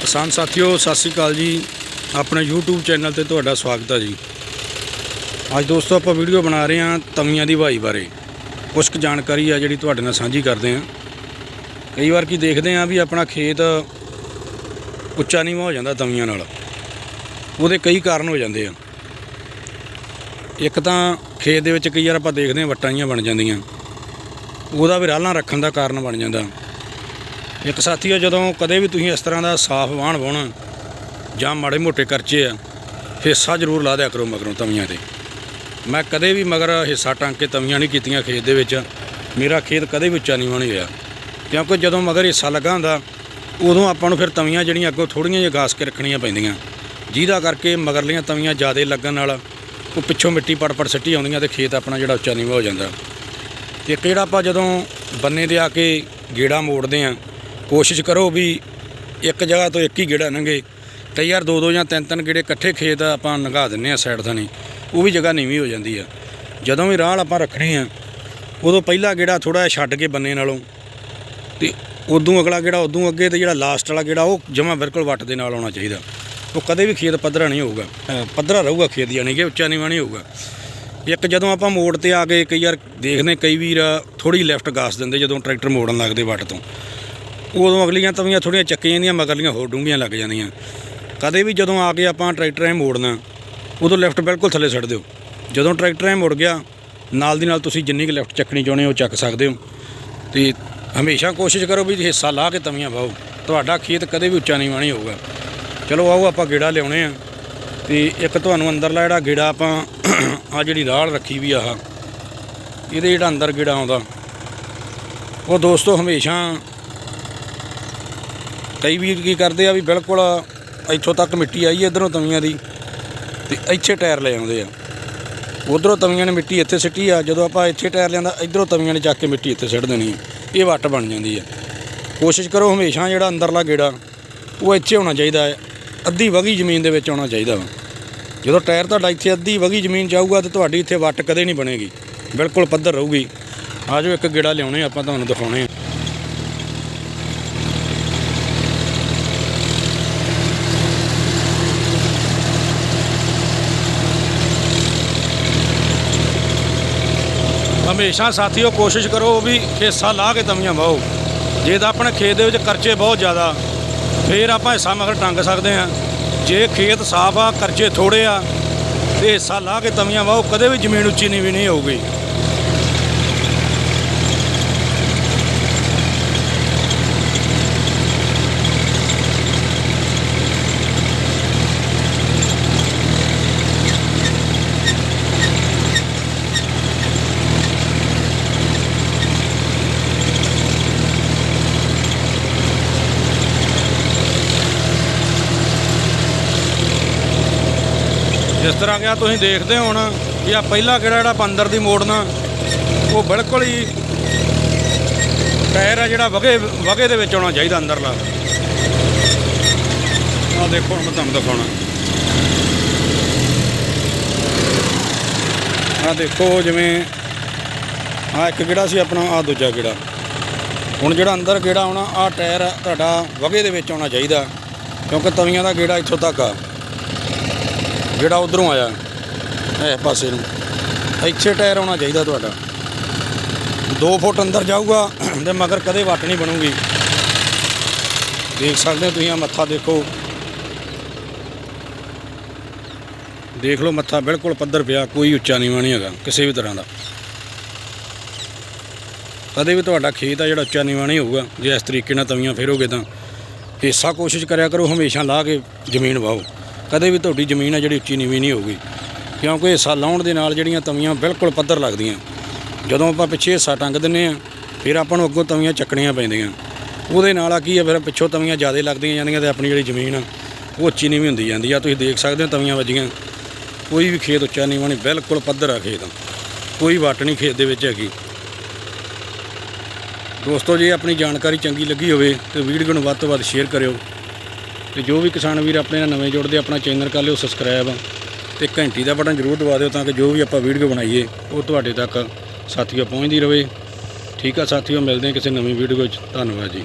ਕਿਸਾਨ ਸਾਥੀਓ, ਸਤਿ ਸ੍ਰੀ ਅਕਾਲ ਜੀ। ਆਪਣੇ YouTube ਚੈਨਲ ਤੇ ਤੁਹਾਡਾ ਸਵਾਗਤ ਹੈ ਜੀ। ਅੱਜ ਦੋਸਤੋ, ਆਪਾਂ ਵੀਡੀਓ ਬਣਾ ਰਹੇ ਹਾਂ ਤਵੀਆਂ ਦੀ ਵਾਈ ਬਾਰੇ। ਕੁਝ ਕੁ ਜਾਣਕਾਰੀ ਆ ਜਿਹੜੀ ਤੁਹਾਡੇ ਨਾਲ ਸਾਂਝੀ ਕਰਦੇ ਹਾਂ। ਕਈ ਵਾਰ ਕੀ ਦੇਖਦੇ ਹਾਂ ਵੀ ਆਪਣਾ ਖੇਤ ਉੱਚਾ ਨੀਵਾਂ ਹੋ ਜਾਂਦਾ ਤਵੀਆਂ ਨਾਲ। ਉਹਦੇ ਕਈ ਕਾਰਨ ਹੋ ਜਾਂਦੇ ਆ। ਇੱਕ ਤਾਂ ਖੇਤ ਦੇ ਵਿੱਚ ਕਈ ਵਾਰ ਆਪਾਂ ਦੇਖਦੇ ਹਾਂ ਵੱਟਾਂ ਬਣ ਜਾਂਦੀਆਂ। ਉਹਦਾ ਵੀ ਰਾਲਾਂ ਰੱਖਣ ਦਾ ਕਾਰਨ ਬਣ ਜਾਂਦਾ। ਇੱਕ ਸਾਥੀਓ ਜਦੋਂ ਕਦੇ ਵੀ ਤੁਸੀਂ ਇਸ ਤਰ੍ਹਾਂ ਦਾ ਸਾਫ਼ ਵਾਹਣ ਵਾਹੁਣਾ ਜਾਂ ਮਾੜੇ ਮੋਟੇ ਕਰਚੇ ਆ, ਹਿੱਸਾ ਜ਼ਰੂਰ ਲਾ ਦਿਆ ਕਰੋ ਮਗਰੋਂ ਤਵੀਆਂ ਤੇ। ਮੈਂ ਕਦੇ ਵੀ ਮਗਰ ਹਿੱਸਾ ਟੰਗ ਕੇ ਤਵੀਆਂ ਨਹੀਂ ਕੀਤੀਆਂ ਖੇਤ ਦੇ ਵਿੱਚ। ਮੇਰਾ ਖੇਤ ਕਦੇ ਵੀ ਉੱਚਾ ਨਹੀਂ ਹੋਇਆ ਕਿਉਂਕਿ ਜਦੋਂ ਮਗਰ ਹਿੱਸਾ ਲੱਗਾ ਹੁੰਦਾ, ਉਦੋਂ ਆਪਾਂ ਨੂੰ ਫਿਰ ਤਵੀਆਂ ਜਿਹੜੀਆਂ ਅੱਗੋਂ ਥੋੜੀਆਂ ਜਿਹਾ ਗਾਸ ਕੇ ਰੱਖਣੀਆਂ ਪੈਂਦੀਆਂ। ਜਿਹਦਾ ਕਰਕੇ ਮਗਰਲੀਆਂ ਤਵੀਆਂ ਜ਼ਿਆਦਾ ਲੱਗਣ ਨਾਲ ਉਹ ਪਿੱਛੋਂ ਮਿੱਟੀ ਪੜ ਪੜ ਸਿੱਟੀ ਆਉਂਦੀਆਂ ਤੇ ਖੇਤ ਆਪਣਾ ਜਿਹੜਾ ਉੱਚਾ ਨਹੀਂ ਹੋ ਜਾਂਦਾ। ਇੱਕ ਕਿਹੜਾ ਆਪਾਂ ਜਦੋਂ ਬੰਨੇ ਦੇ ਆ ਕੇ ਗੇੜਾ ਮੋੜਦੇ ਆ ਕੋਸ਼ਿਸ਼ ਕਰੋ ਵੀ ਇੱਕ ਜਗ੍ਹਾ ਤੋਂ ਇੱਕ ਹੀ ਗੇੜਾ ਲੰਘੇ ਕਈ ਯਾਰ ਦੋ ਦੋ ਜਾਂ ਤਿੰਨ ਤਿੰਨ ਗੇੜੇ ਇਕੱਠੇ ਖੇਤ ਆਪਾਂ ਲੰਘਾ ਦਿੰਨੇ ਆ ਸਾਈਡ ਥਾਣੀ, ਉਹ ਵੀ ਜਗ੍ਹਾ ਨੀਵੀਂ ਹੋ ਜਾਂਦੀ ਆ। ਜਦੋਂ ਵੀ ਰਾਹ ਆਪਾਂ ਰੱਖਣੀ ਆ, ਉਦੋਂ ਪਹਿਲਾ ਗੇੜਾ ਥੋੜਾ ਜਿਹਾ ਛੱਡ ਕੇ ਬੰਨੇ ਨਾਲੋਂ ਤੇ ਉਦੋਂ ਅਗਲਾ ਗੇੜਾ ਉਦੋਂ ਅੱਗੇ ਤੇ ਜਿਹੜਾ ਲਾਸਟ ਵਾਲਾ ਗੇੜਾ ਉਹ ਜਮਾ ਬਿਲਕੁਲ ਵੱਟ ਦੇ ਨਾਲ ਆਉਣਾ ਚਾਹੀਦਾ। ਉਹ ਕਦੇ ਵੀ ਖੇਤ ਪੱਧਰਾ ਨਹੀਂ ਹੋਊਗਾ ਪੱਧਰਾ ਰਹੂਗਾ ਖੇਤ ਯਾਨੀ ਕਿ ਉੱਚਾ ਨੀਵਾਂ ਨਹੀਂ ਹੋਊਗਾ। ਇੱਕ ਜਦੋਂ ਆਪਾਂ ਮੋੜ ਤੇ ਆ ਕੇ ਕਈ ਵਾਰ ਦੇਖਦੇ ਕਈ ਵੀਰ ਥੋੜੀ ਲੈਫਟ ਗਾਸ ਦਿੰਦੇ ਜਦੋਂ ਟਰੈਕਟਰ ਮੋੜਨ ਲੱਗਦੇ ਵੱਟ ਤੋਂ। ਉਦੋਂ ਅਗਲੀਆਂ ਤਵੀਆਂ ਥੋੜੀਆਂ ਚੱਕੀਆਂ ਜਾਂਦੀਆਂ ਮਗਰਲੀਆਂ ਹੋਰ ਡੂੰਘੀਆਂ ਲੱਗ ਜਾਂਦੀਆਂ। ਕਦੇ ਵੀ ਜਦੋਂ ਆ ਕੇ ਆਪਾਂ ਟਰੈਕਟਰ ਐ ਮੋੜਨਾ, ਉਦੋਂ ਲੈਫਟ ਬਿਲਕੁਲ ਥੱਲੇ ਛੱਡ ਦਿਓ। ਜਦੋਂ ਟਰੈਕਟਰ ਐ ਮੁੜ ਗਿਆ, ਨਾਲ ਦੀ ਨਾਲ ਤੁਸੀਂ ਜਿੰਨੀ ਕੁ ਲੈਫਟ ਚੱਕਣੀ ਚਾਹੁੰਦੇ ਹੋ ਚੱਕ ਸਕਦੇ ਹੋ। ਤੇ ਹਮੇਸ਼ਾ ਕੋਸ਼ਿਸ਼ ਕਰੋ ਵੀ ਹਿੱਸਾ ਲਾ ਕੇ ਤਵੀਆਂ ਪਾਓ ਤੁਹਾਡਾ ਖੇਤ ਕਦੇ ਵੀ ਉੱਚਾ ਨਹੀਂ ਵਾਣੀ ਹੋਊਗਾ। ਚਲੋ ਆਓ, ਆਪਾਂ ਗੇੜਾ ਲਿਆਉਣੇ ਆ। ਤੇ ਇੱਕ ਤੁਹਾਨੂੰ ਅੰਦਰਲਾ ਜਿਹੜਾ ਗੇੜਾ ਆਪਾਂ ਆ ਜਿਹੜੀ ਰਾੜ ਰੱਖੀ ਵੀ ਆਹ, ਇਹਦੇ ਜਿਹੜਾ ਅੰਦਰ ਗੇੜਾ ਆਉਂਦਾ। ਉਹ ਦੋਸਤੋ ਹਮੇਸ਼ਾ ਕਈ ਵੀਰ ਕੀ ਕਰਦੇ ਆ ਵੀ ਬਿਲਕੁਲ ਇੱਥੋਂ ਤੱਕ ਮਿੱਟੀ ਆਈ ਹੈ ਇਧਰੋਂ ਤਵੀਆਂ ਦੀ ਤੇ ਇੱਥੇ ਟਾਇਰ ਲੈ ਆਉਂਦੇ ਆ। ਉਧਰੋਂ ਤਵੀਆਂ ਨੇ ਮਿੱਟੀ ਇੱਥੇ ਸਿੱਟੀ ਆ, ਜਦੋਂ ਆਪਾਂ ਇੱਥੇ ਟਾਇਰ ਲਿਆਂਦਾ, ਇਧਰੋਂ ਤਵੀਆਂ ਨੇ ਚੱਕ ਕੇ ਮਿੱਟੀ ਇੱਥੇ ਸਿੱਟ ਦੇਣੀ ਇਹ ਵੱਟ ਬਣ ਜਾਂਦੀ ਆ। ਕੋਸ਼ਿਸ਼ ਕਰੋ ਹਮੇਸ਼ਾ ਜਿਹੜਾ ਅੰਦਰਲਾ ਗੇੜਾ, ਉਹ ਇੱਥੇ ਹੋਣਾ ਚਾਹੀਦਾ ਹੈ ਅੱਧੀ ਵਗੀ ਜ਼ਮੀਨ ਦੇ ਵਿੱਚ ਆਉਣਾ ਚਾਹੀਦਾ ਵਾ। ਜਦੋਂ ਟਾਇਰ ਤੁਹਾਡਾ ਇੱਥੇ ਅੱਧੀ ਵਗੀ ਜ਼ਮੀਨ ਜਾਊਗਾ ਤੇ ਤੁਹਾਡੀ ਇੱਥੇ ਵੱਟ ਕਦੇ ਨਹੀਂ ਬਣੇਗੀ। ਬਿਲਕੁਲ ਪੱਧਰ ਰਹੂਗੀ। ਆ ਜਾਓ ਇੱਕ ਗੇੜਾ ਲਿਆਉਣੇ ਆਪਾਂ ਤੁਹਾਨੂੰ ਦਿਖਾਉਣੇ ਆ। ਹਮੇਸ਼ਾ ਸਾਥੀਓ ਕੋਸ਼ਿਸ਼ ਕਰੋ ਵੀ ਹਿੱਸਾ ਲਾ ਕੇ ਤਵੀਆਂ ਵਾਹੋ ਜੇ ਤਾਂ ਆਪਣੇ ਖੇਤ ਦੇ ਵਿੱਚ ਖਰਚੇ ਬਹੁਤ ਜ਼ਿਆਦਾ, ਫੇਰ ਆਪਾਂ ਹਿੱਸਾ ਮਗਰ ਟੰਗ ਸਕਦੇ ਹਾਂ। ਜੇ ਖੇਤ ਸਾਫ਼ ਆ ਖਰਚੇ ਥੋੜੇ ਆ, ਤੇ ਹਿੱਸਾ ਲਾ ਕੇ ਤਵੀਆਂ ਵਾਹੋ ਕਦੇ ਵੀ ਜ਼ਮੀਨ ਉੱਚੀ ਨਹੀਂ ਵੀ ਨਹੀਂ ਹੋਊਗੀ। ਜਿਸ ਤਰ੍ਹਾਂ ਕਿ ਤੁਸੀਂ ਦੇਖਦੇ ਹੁਣ ਕਿ ਆ ਪਹਿਲਾ ਕਿਹੜਾ ਜਿਹੜਾ ਆਪਾਂ ਅੰਦਰ ਦੀ ਮੋੜਨਾ, ਉਹ ਬਿਲਕੁਲ ਹੀ ਟਾਇਰ ਆ ਜਿਹੜਾ ਵਗੇ ਵਗੇ ਦੇ ਵਿੱਚ ਆਉਣਾ ਚਾਹੀਦਾ ਅੰਦਰਲਾ। ਆ ਦੇਖੋ ਹੁਣ ਮੈਂ ਤੁਹਾਨੂੰ ਦਿਖਾਉਣਾ। ਆ ਦੇਖੋ ਜਿਵੇਂ ਆ ਇੱਕ ਕਿਹੜਾ ਸੀ ਆਪਣਾ ਆ ਦੂਜਾ ਕਿਹੜਾ। ਹੁਣ ਜਿਹੜਾ ਅੰਦਰ ਗੇੜਾ ਆਉਣਾ ਆ ਟਾਇਰ ਤੁਹਾਡਾ ਵਗੇ ਦੇ ਵਿੱਚ ਆਉਣਾ ਚਾਹੀਦਾ, ਕਿਉਂਕਿ ਤਵੀਆਂ ਦਾ ਗੇੜਾ ਇੱਥੋਂ ਤੱਕ ਆ। ਜਿਹੜਾ ਉਧਰੋਂ ਆਇਆ, ਇਹ ਪਾਸੇ ਨੂੰ। ਇੱਥੇ ਟਾਇਰ ਆਉਣਾ ਚਾਹੀਦਾ ਤੁਹਾਡਾ। 2 ਫੁੱਟ ਅੰਦਰ ਜਾਊਗਾ ਤੇ ਮਗਰ ਕਦੇ ਵੱਟ ਨਹੀਂ ਬਣੂਗੀ। ਦੇਖ ਸਕਦੇ ਤੁਸੀਂ ਆ ਮੱਥਾ ਦੇਖੋ। ਦੇਖ ਲਓ ਮੱਥਾ, ਬਿਲਕੁਲ ਪੱਧਰ ਪਿਆ, ਕੋਈ ਉੱਚਾ ਨੀਵਾਂ ਨਹੀਂ ਹੈਗਾ, ਕਿਸੇ ਵੀ ਤਰ੍ਹਾਂ ਦਾ। ਕਦੇ ਵੀ ਤੁਹਾਡਾ ਖੇਤ ਆ ਜਿਹੜਾ ਉੱਚਾ ਨੀਵਾਂ ਨਹੀਂ ਹੋਊਗਾ, ਜੇ ਇਸ ਤਰੀਕੇ ਨਾਲ ਤਵੀਆਂ ਫੇਰੋਗੇ ਤਾਂ, ਹਿੱਸਾ ਕੋਸ਼ਿਸ਼ ਕਰਿਆ ਕਰੋ, ਹਮੇਸ਼ਾ ਲਾ ਕੇ ਜ਼ਮੀਨ ਵਾਹੋ ਕਦੇ ਵੀ ਤੁਹਾਡੀ ਜ਼ਮੀਨ ਆ ਜਿਹੜੀ ਉੱਚੀ ਨੀਵੀਂ ਨਹੀਂ ਹੋਊਗੀ। ਕਿਉਂਕਿ ਹਿੱਸਾ ਲਾਉਣ ਦੇ ਨਾਲ ਜਿਹੜੀਆਂ ਤਵੀਆਂ ਬਿਲਕੁਲ ਪੱਧਰ ਲੱਗਦੀਆਂ। ਜਦੋਂ ਆਪਾਂ ਪਿੱਛੇ ਹਿੱਸਾ ਟੰਗ ਦਿੰਨੇ ਆ ਫਿਰ ਆਪਾਂ ਨੂੰ ਅੱਗੋਂ ਤਵੀਆਂ ਚੱਕਣੀਆਂ ਪੈਂਦੀਆਂ। ਉਹਦੇ ਨਾਲ ਆ ਕੀ ਆ, ਫਿਰ ਪਿੱਛੋਂ ਤਵੀਆਂ ਜ਼ਿਆਦਾ ਲੱਗਦੀਆਂ ਜਾਂਦੀਆਂ ਤੇ ਆਪਣੀ ਜਿਹੜੀ ਜ਼ਮੀਨ ਆ, ਉਹ ਉੱਚੀ ਨੀਵੀਂ ਹੁੰਦੀ ਜਾਂਦੀ ਆ। ਤੁਸੀਂ ਦੇਖ ਸਕਦੇ ਹੋ ਤਵੀਆਂ ਵੱਜੀਆਂ। ਕੋਈ ਵੀ ਖੇਤ ਉੱਚਾ ਨੀਵਾਂ ਨਹੀਂ, ਬਿਲਕੁਲ ਪੱਧਰ ਆ ਖੇਤ। ਕੋਈ ਵੱਟ ਨਹੀਂ ਖੇਤ ਦੇ ਵਿੱਚ ਹੈਗੀ। ਦੋਸਤੋ, ਜੇ ਆਪਣੀ ਜਾਣਕਾਰੀ ਚੰਗੀ ਲੱਗੀ ਹੋਵੇ ਤੇ ਵੀਡੀਓ ਨੂੰ ਵੱਧ ਤੋਂ ਵੱਧ ਸ਼ੇਅਰ ਕਰਿਓ। ਤੇ ਜੋ ਵੀ ਕਿਸਾਨ ਵੀਰ ਆਪਣੇ ਨਾਲ ਨਵੇਂ ਜੁੜਦੇ, ਆਪਣਾ ਚੈਨਲ ਕਰ ਲਿਓ ਸਬਸਕ੍ਰਾਈਬ ਤੇ ਘੰਟੀ ਦਾ ਬਟਨ ਜ਼ਰੂਰ ਦਬਾ ਦਿਓ ਤਾਂ ਕਿ ਜੋ ਵੀ ਆਪਾਂ ਵੀਡੀਓ ਬਣਾਈਏ, ਉਹ ਤੁਹਾਡੇ ਤੱਕ ਸਾਥੀਓ ਪਹੁੰਚਦੀ ਰਹੇ। ਠੀਕ ਆ ਸਾਥੀਓ, ਮਿਲਦੇ ਹਾਂ ਕਿਸੇ ਨਵੀਂ ਵੀਡੀਓ ਵਿੱਚ। ਧੰਨਵਾਦ ਜੀ।